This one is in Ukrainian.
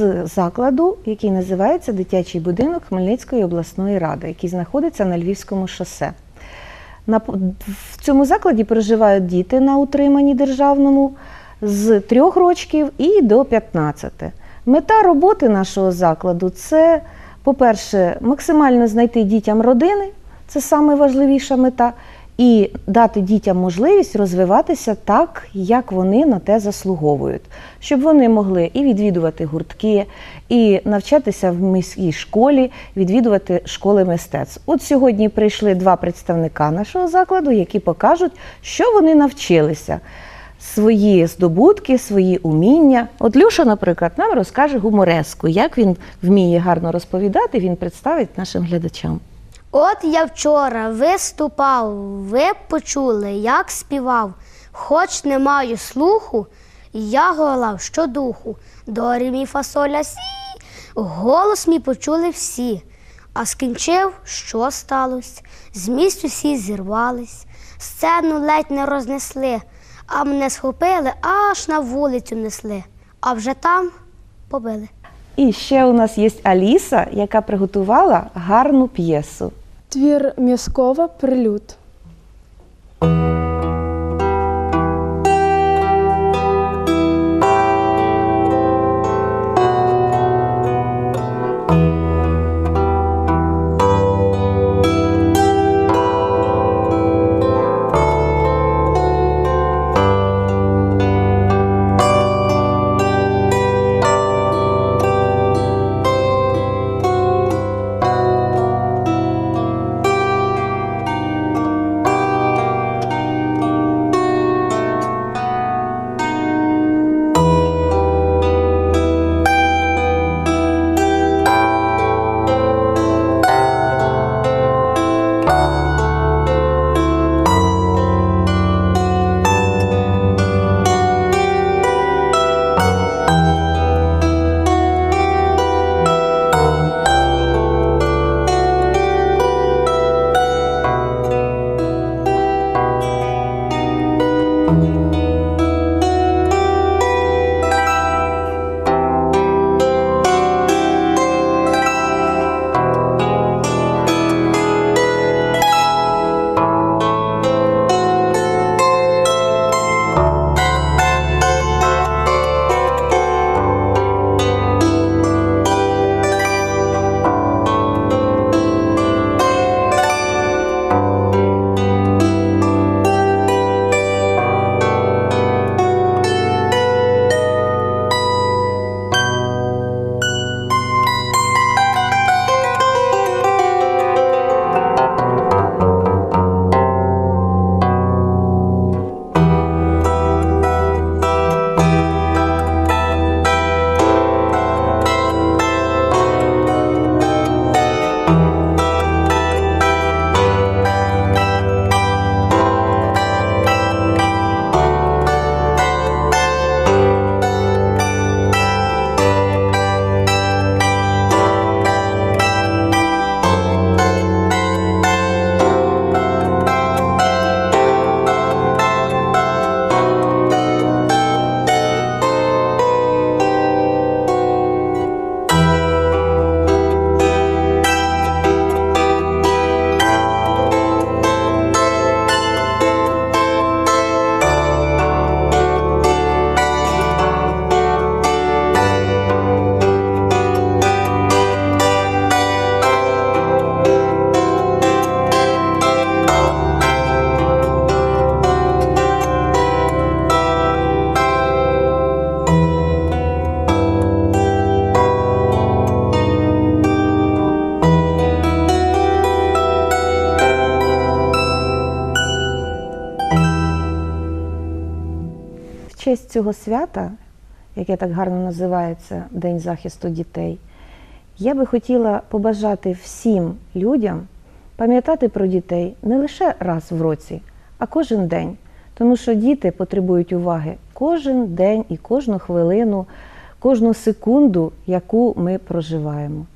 з закладу, який називається Дитячий будинок Хмельницької обласної ради, який знаходиться на Львівському шосе. В цьому закладі проживають діти на утриманні державному з 3 років і до 15. Мета роботи нашого закладу це, по-перше, максимально знайти дітям родини, це найважливіша мета, і дати дітям можливість розвиватися так, як вони на те заслуговують, щоб вони могли і відвідувати гуртки, і навчатися в міській школі, відвідувати школи мистецтв. От сьогодні прийшли два представника нашого закладу, які покажуть, що вони навчилися. Свої здобутки, свої уміння. От Люша, наприклад, нам розкаже гумореску. Як він вміє гарно розповідати, він представить нашим глядачам. От я вчора виступав, ви почули, як співав. Хоч не маю слуху, я голав щодуху. До рі, фасоля сі. Голос мій почули всі. А скінчив, що сталося? З місць усі зірвались, сцену ледь не рознесли, а мене схопили, аж на вулицю несли, а вже там побили. І ще у нас є Аліса, яка приготувала гарну п'єсу. Твір М'язкова прилюд. Честь цього свята, яке так гарно називається День захисту дітей, я би хотіла побажати всім людям пам'ятати про дітей не лише раз в році, а кожен день. Тому що діти потребують уваги кожен день і кожну хвилину, кожну секунду, яку ми проживаємо.